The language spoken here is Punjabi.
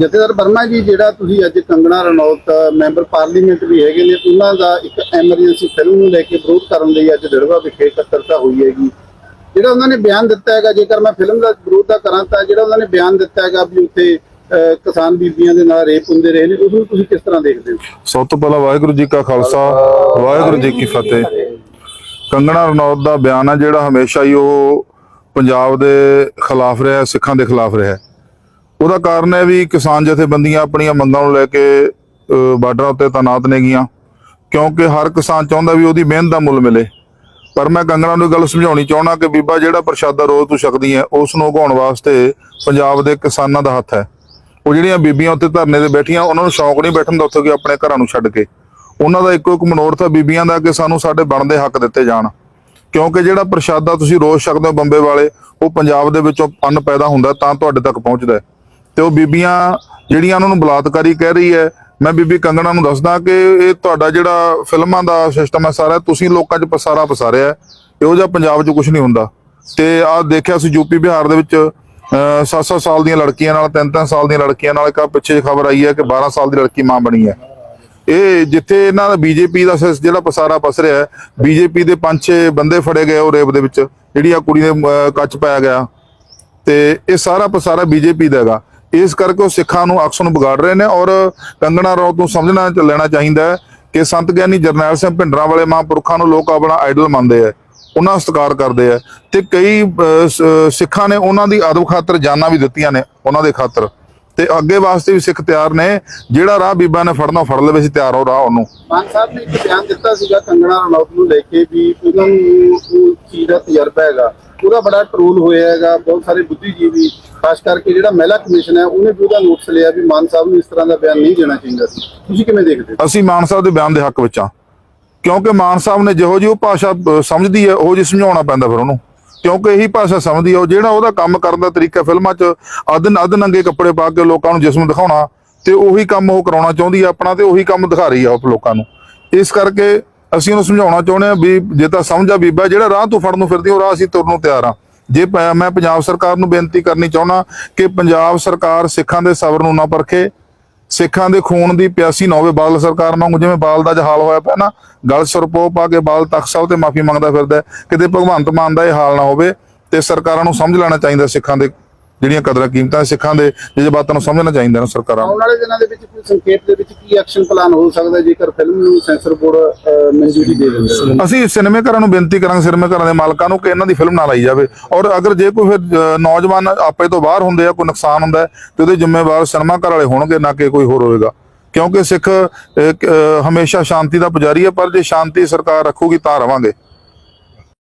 ਜਥੇਦਾਰ ਵਰਮਾ ਜੀ, ਜਿਹੜਾ ਤੁਸੀਂ ਅੱਜ ਕੰਗਣਾ ਰਣੌਤ ਮੈਂਬਰ ਪਾਰਲੀਮੈਂਟ ਵੀ ਹੈਗੇ ਨੇ, ਉਹਨਾਂ ਦਾ ਇੱਕ ਐਮਰਜੈਂਸੀ ਫਿਲਮ ਨੂੰ ਲੈ ਕੇ ਵਿਰੋਧ ਕਰਨ ਲਈ ਅੱਜ ਡੜਵਾ ਵਿਖੇ ਇਕੱਤਰਤਾ ਹੋਈ ਹੈਗੀ। ਜਿਹੜਾ ਉਹਨਾਂ ਨੇ ਬਿਆਨ ਦਿੱਤਾ ਹੈਗਾ, ਜੇਕਰ ਮੈਂ ਫਿਲਮ ਦਾ ਵਿਰੋਧ ਦਾ ਕਰਾਂ ਤਾਂ ਜਿਹੜਾ ਉਹਨਾਂ ਨੇ ਬਿਆਨ ਦਿੱਤਾ ਹੈਗਾ ਵੀ ਉੱਥੇ ਕਿਸਾਨ ਬੀਬੀਆਂ ਦੇ ਨਾਲ ਰੇਪ ਹੁੰਦੇ ਰਹੇ ਨੇ, ਉਸ ਨੂੰ ਤੁਸੀਂ ਕਿਸ ਤਰ੍ਹਾਂ ਦੇਖਦੇ ਹੋ? ਸਭ ਤੋਂ ਪਹਿਲਾਂ ਵਾਹਿਗੁਰੂ ਜੀ ਕਾ ਖਾਲਸਾ, ਵਾਹਿਗੁਰੂ ਜੀ ਕੀ ਫਤਿਹ। ਕੰਗਣਾ ਰਣੌਤ ਦਾ ਬਿਆਨ ਆ ਜਿਹੜਾ ਹਮੇਸ਼ਾ ਹੀ ਉਹ ਪੰਜਾਬ ਦੇ ਖਿਲਾਫ ਰਿਹਾ, ਸਿੱਖਾਂ ਦੇ ਖਿਲਾਫ ਰਿਹਾ। ਉਹਦਾ ਕਾਰਨ ਹੈ ਵੀ ਕਿਸਾਨ ਜਥੇਬੰਦੀਆਂ ਆਪਣੀਆਂ ਮੰਗਾਂ ਨੂੰ ਲੈ ਕੇ ਅਹ, ਬਾਰਡਰਾਂ ਉੱਤੇ ਤਾਇਨਾਤ ਨੇਗੀਆਂ ਕਿਉਂਕਿ ਹਰ ਕਿਸਾਨ ਚਾਹੁੰਦਾ ਵੀ ਉਹਦੀ ਮਿਹਨਤ ਦਾ ਮੁੱਲ ਮਿਲੇ। ਪਰ ਮੈਂ ਕੰਗਣਾ ਨੂੰ ਇਹ ਗੱਲ ਸਮਝਾਉਣੀ ਚਾਹਣਾ ਕਿ ਬੀਬਾ ਜਿਹੜਾ ਪ੍ਰਸ਼ਾਦਾ ਰੋਜ਼ ਤੂੰ ਛਕਦੀ ਹੈ ਉਸ ਨੂੰ ਉਗਾਉਣ ਵਾਸਤੇ ਪੰਜਾਬ ਦੇ ਕਿਸਾਨਾਂ ਦਾ ਹੱਥ ਹੈ। ਉਹ ਜਿਹੜੀਆਂ ਬੀਬੀਆਂ ਉੱਤੇ ਧਰਨੇ ਤੇ ਬੈਠੀਆਂ ਉਹਨਾਂ ਨੂੰ ਸ਼ੌਂਕ ਨਹੀਂ ਬੈਠਣ ਦਾ ਉੱਥੇ ਕਿ ਆਪਣੇ ਘਰਾਂ ਨੂੰ ਛੱਡ ਕੇ। ਉਹਨਾਂ ਦਾ ਇੱਕੋ ਇੱਕ ਮਨੋਰਥ ਹੈ ਬੀਬੀਆਂ ਦਾ ਕਿ ਸਾਨੂੰ ਸਾਡੇ ਬਣਦੇ ਹੱਕ ਦਿੱਤੇ ਜਾਣ। ਕਿਉਂਕਿ ਜਿਹੜਾ ਪ੍ਰਸ਼ਾਦਾ ਤੁਸੀਂ ਰੋਜ਼ ਛਕਦੇ ਹੋ ਬੰਬੇ ਵਾਲੇ ਉਹ ਪੰਜਾਬ ਦੇ ਵਿੱਚੋਂ ਅੰਨ ਪੈਦਾ ਹੁੰਦਾ ਤਾਂ ਤੁਹਾਡੇ ਤੱਕ ਪਹੁੰਚਦਾ ਹੈ। ਤੇ ਉਹ ਬੀਬੀਆਂ ਜਿਹੜੀਆਂ ਉਹਨਾਂ ਨੂੰ ਬਲਾਤਕਾਰੀ ਕਹਿ ਰਹੀ ਹੈ, ਮੈਂ ਬੀਬੀ ਕੰਗਣਾ ਨੂੰ ਦੱਸਦਾ ਕਿ ਇਹ ਤੁਹਾਡਾ ਜਿਹੜਾ ਫਿਲਮਾਂ ਦਾ ਸਿਸਟਮ ਹੈ ਸਾਰਾ, ਤੁਸੀਂ ਲੋਕਾਂ 'ਚ ਪਸਾਰਾ ਪਸਾਰਿਆ ਇਹੋ ਜਿਹਾ ਪੰਜਾਬ 'ਚ ਕੁਝ ਨਹੀਂ ਹੁੰਦਾ। ਤੇ ਆਹ ਦੇਖਿਆ ਸੀ ਯੂਪੀ ਬਿਹਾਰ ਦੇ ਵਿੱਚ 7-7 ਸਾਲ ਦੀਆਂ ਲੜਕੀਆਂ ਨਾਲ 3-3 ਸਾਲ ਦੀਆਂ ਲੜਕੀਆਂ ਨਾਲ ਇੱਕ ਪਿੱਛੇ ਖਬਰ ਆਈ ਹੈ ਕਿ 12 ਸਾਲ ਦੀ ਲੜਕੀ ਮਾਂ ਬਣੀ ਹੈ। ਇਹ ਜਿੱਥੇ ਇਹਨਾਂ ਦਾ ਬੀਜੇਪੀ ਦਾ ਸਿਸ- ਜਿਹੜਾ ਪਸਾਰਾ ਪਸ ਰਿਹਾ ਬੀਜੇਪੀ ਦੇ ਪੰਜ ਛੇ ਬੰਦੇ ਫੜੇ ਗਏ ਉਹ ਰੇਪ ਦੇ ਵਿੱਚ, ਜਿਹੜੀ ਆ ਕੁੜੀ ਦੇ ਕੱਚ ਪਾਇਆ ਗਿਆ। ਤੇ ਇਹ ਸਾਰਾ ਪਸਾਰਾ ਬੀਜੇਪੀ ਦਾ ਹੈਗਾ। ਇਸ ਕਰਕੇ ਉਹ ਸਿੱਖਾਂ ਨੂੰ ਅਕਸ ਨੂੰ ਵਿਗਾੜ ਰਹੇ ਨੇ ਔਰ ਕੰਗਣਾ ਰੌਤ ਨੂੰ ਸਮਝਣਾ ਲੈਣਾ ਚਾਹੀਦਾ ਕਿ ਸੰਤ ਗਿਆਨੀ ਜਰਨੈਲ ਸਿੰਘ ਭਿੰਡਰਾਂ ਵਾਲੇ ਮਹਾਂਪੁਰਖਾਂ ਨੂੰ ਲੋਕ ਆਪਣਾ ਆਈਡਲ ਮੰਨਦੇ ਆ, ਉਹਨਾਂ ਸਤਿਕਾਰ ਕਰਦੇ ਆ ਤੇ ਕਈ ਸਿੱਖਾਂ ਨੇ ਉਹਨਾਂ ਦੀ ਅਦਬ ਖਾਤਰ ਜਾਨਾਂ ਵੀ ਦਿੱਤੀਆਂ ਨੇ ਉਹਨਾਂ ਦੇ ਖਾਤਰ। ਤੇ ਅੱਗੇ ਵਾਸਤੇ ਵੀ ਸਿੱਖ ਤਿਆਰ ਨੇ, ਜਿਹੜਾ ਰਾਹ ਬੀਬਾ ਨੇ ਫੜਨਾ ਫੜ ਲਵੇ ਸੀ ਤਿਆਰ ਹੋ ਰਾਹ ਉਹਨੂੰ। ਮਾਨ ਸਾਹਿਬ ਨੇ ਇੱਕ ਬਿਆਨ ਦਿੱਤਾ ਸੀਗਾ ਕੰਗਣਾ ਰਣੌਤ ਨੂੰ ਲੈ ਕੇ ਵੀ ਉਹਨਾਂ ਨੂੰ ਚੀਜ਼ ਦਾ ਤਜਰਬਾ ਹੈਗਾ। ਉਹਦਾ ਬੜਾ ਟਰੋਲ ਹੋਇਆ ਹੈਗਾ, ਬਹੁਤ ਸਾਰੇ ਬੁੱਧੀਜੀਵੀ, ਖਾਸ ਕਰਕੇ ਜਿਹੜਾ ਮਹਿਲਾ ਕਮਿਸ਼ਨ ਹੈ, ਉਹਨੇ ਵੀ ਉਹਦਾ ਨੋਟਿਸ ਲਿਆ ਵੀ ਮਾਨ ਸਾਹਿਬ ਨੂੰ ਇਸ ਤਰ੍ਹਾਂ ਦਾ ਬਿਆਨ ਨਹੀਂ ਦੇਣਾ ਚਾਹੀਦਾ ਸੀ। ਤੁਸੀਂ ਕਿਵੇਂ ਦੇਖਦੇ ਅਸੀਂ ਮਾਨ ਸਾਹਿਬ ਦੇ ਬਿਆਨ ਦੇ ਹੱਕ ਵਿੱਚ ਆ ਕਿਉਂਕਿ ਮਾਨ ਸਾਹਿਬ ਨੇ ਜਿਹੋ ਜਿਹੀ ਉਹ ਭਾਸ਼ਾ ਸਮਝਦੀ ਹੈ, ਉਹ ਜੀ ਸਮਝਾਉਣਾ ਪੈਂਦਾ ਫਿਰ ਉਹਨੂੰ। ਕਿਉਂਕਿ ਇਹੀ ਭਾਸ਼ਾ ਸਮਝਦੀ ਹੈ, ਉਹ ਜਿਹੜਾ ਉਹਦਾ ਕੰਮ ਕਰਨ ਦਾ ਤਰੀਕਾ ਫਿਲਮਾਂ 'ਚ ਅਦਨ ਅਦ ਨੰਗੇ ਕੱਪੜੇ ਪਾ ਕੇ ਲੋਕਾਂ ਨੂੰ ਜਿਸਮ ਦਿਖਾਉਣਾ, ਤੇ ਉਹੀ ਕੰਮ ਉਹ ਕਰਾਉਣਾ ਚਾਹੁੰਦੀ ਹੈ ਆਪਣਾ, ਤੇ ਉਹੀ ਕੰਮ ਦਿਖਾ ਰਹੀ ਹੈ ਉਹ ਲੋਕਾਂ ਨੂੰ। ਇਸ ਕਰਕੇ ਅਸੀਂ ਉਹਨੂੰ ਸਮਝਾਉਣਾ ਚਾਹੁੰਦੇ ਹਾਂ ਵੀ ਜੇ ਤਾਂ ਸਮਝਾ ਬੀਬਾ, ਜਿਹੜਾ ਰਾਹ ਤੂੰ ਫੜਨ ਨੂੰ ਫਿਰਦੀ ਉਹ ਰਾਹ ਅਸੀਂ ਤੁਰਨ ਨੂੰ ਤਿਆਰ ਆ। ਜੇ ਮੈਂ ਪੰਜਾਬ ਸਰਕਾਰ ਨੂੰ ਬੇਨਤੀ ਕਰਨੀ ਚਾਹੁੰਦਾ ਕਿ ਪੰਜਾਬ ਸਰਕਾਰ ਸਿੱਖਾਂ ਦੇ ਸਬਰ ਨੂੰ ਨਾ ਪਰਖੇ, ਸਿੱਖਾਂ ਦੇ ਖੂਨ ਦੀ ਪਿਆਸੀ ਨਾ ਹੋਵੇ ਬਾਦਲ ਸਰਕਾਰ ਨਾਲ ਜਿਵੇਂ ਬਾਲ ਦਾ ਜਹਾਲ ਹੋਇਆ ਪਿਆ ਨਾ, ਗਲ ਸਰਪੋ ਪਾ ਕੇ ਬਾਲ ਤਖਤ ਸਾਹਿਬ ਤੇ ਮਾਫੀ ਮੰਗਦਾ ਫਿਰਦਾ ਕਿਤੇ ਭਗਵੰਤ ਮਾਨ ਦਾ ਇਹ ਹਾਲ ਨਾ ਹੋਵੇ ਤੇ ਸਰਕਾਰਾਂ ਨੂੰ ਸਮਝ ਲੈਣਾ ਚਾਹੀਦਾ ਸਿੱਖਾਂ ਦੇ ਜਿਹੜੀਆਂ ਕਦਰਾਂ ਕੀਮਤਾਂ ਸਿੱਖਾਂ ਦੇ ਜਜ਼ਬਾਤਾਂ ਨੂੰ ਸਮਝਣਾ ਚਾਹੀਦਾ ਨਾ ਸਰਕਾਰਾਂ ਆਉਣ ਵਾਲੇ ਦਿਨਾਂ ਦੇ ਵਿੱਚ ਕੋਈ ਸੰਕੇਤ ਦੇ ਵਿੱਚ ਕੀ ਐਕਸ਼ਨ ਪਲਾਨ ਹੋ ਸਕਦਾ ਜੇਕਰ ਫਿਲਮ ਨੂੰ ਸੈਂਸਰ ਬੋਰਡ ਮਨਜ਼ੂਰੀ ਦੇ ਦਿੰਦਾ ਅਸੀਂ ਸਿਨੇਮੇ ਘਰਾਂ ਨੂੰ ਬੇਨਤੀ ਕਰਾਂਗੇ ਸਿਨੇਮੇ ਘਰਾਂ ਦੇ ਮਾਲਕਾਂ ਨੂੰ ਕਿ ਇਹਨਾਂ ਦੀ ਫਿਲਮ ਨਾ ਲਾਈ ਜਾਵੇ। ਔਰ ਅਗਰ ਜੇ ਕੋਈ ਫਿਰ ਨੌਜਵਾਨ ਆਪੇ ਤੋਂ ਬਾਹਰ ਹੁੰਦੇ ਆ ਕੋਈ ਨੁਕਸਾਨ ਹੁੰਦਾ ਤੇ ਉਹਦੇ ਜ਼ਿੰਮੇਵਾਰ ਸਿਨੇਮਾ ਘਰ ਵਾਲੇ ਹੋਣਗੇ ਨਾ ਕਿ ਕੋਈ ਹੋਰ ਹੋਏਗਾ ਕਿਉਂਕਿ ਸਿੱਖ ਹਮੇਸ਼ਾ ਸ਼ਾਂਤੀ ਦਾ ਪੁਜਾਰੀ ਹੈ ਪਰ ਜੇ ਸ਼ਾਂਤੀ ਸਰਕਾਰ ਰੱਖੂਗੀ ਤਾਂ ਰਵਾਂਗੇ।